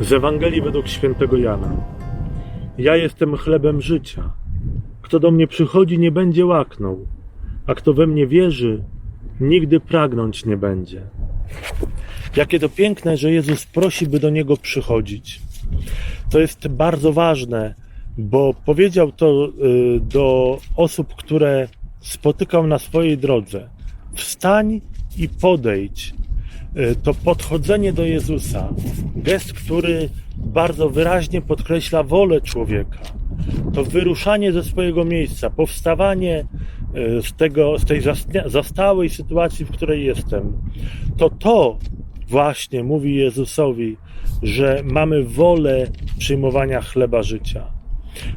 Z Ewangelii według świętego Jana. Ja jestem chlebem życia. Kto do mnie przychodzi, nie będzie łaknął, a kto we mnie wierzy, nigdy pragnąć nie będzie. Jakie to piękne, że Jezus prosi, by do Niego przychodzić. To jest bardzo ważne, bo powiedział to y, do osób, które spotykał na swojej drodze. Wstań i podejdź. Y, To podchodzenie do Jezusa, gest, który bardzo wyraźnie podkreśla wolę człowieka. To wyruszanie ze swojego miejsca, powstawanie y, z, tego, z tej zastałej sytuacji, w której jestem. To to właśnie mówi Jezusowi, że mamy wolę przyjmowania chleba życia.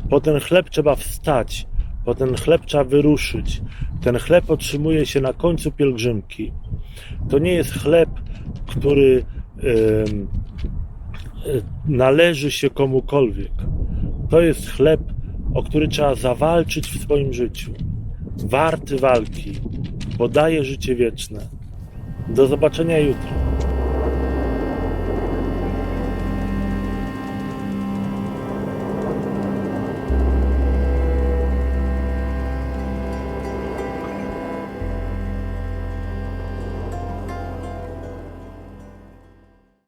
Po ten chleb trzeba wstać, po ten chleb trzeba wyruszyć. Ten chleb otrzymuje się na końcu pielgrzymki. To nie jest chleb, który e, należy się komukolwiek. To jest chleb, o który trzeba zawalczyć w swoim życiu. Warty walki, bo daje życie wieczne. Do zobaczenia jutro.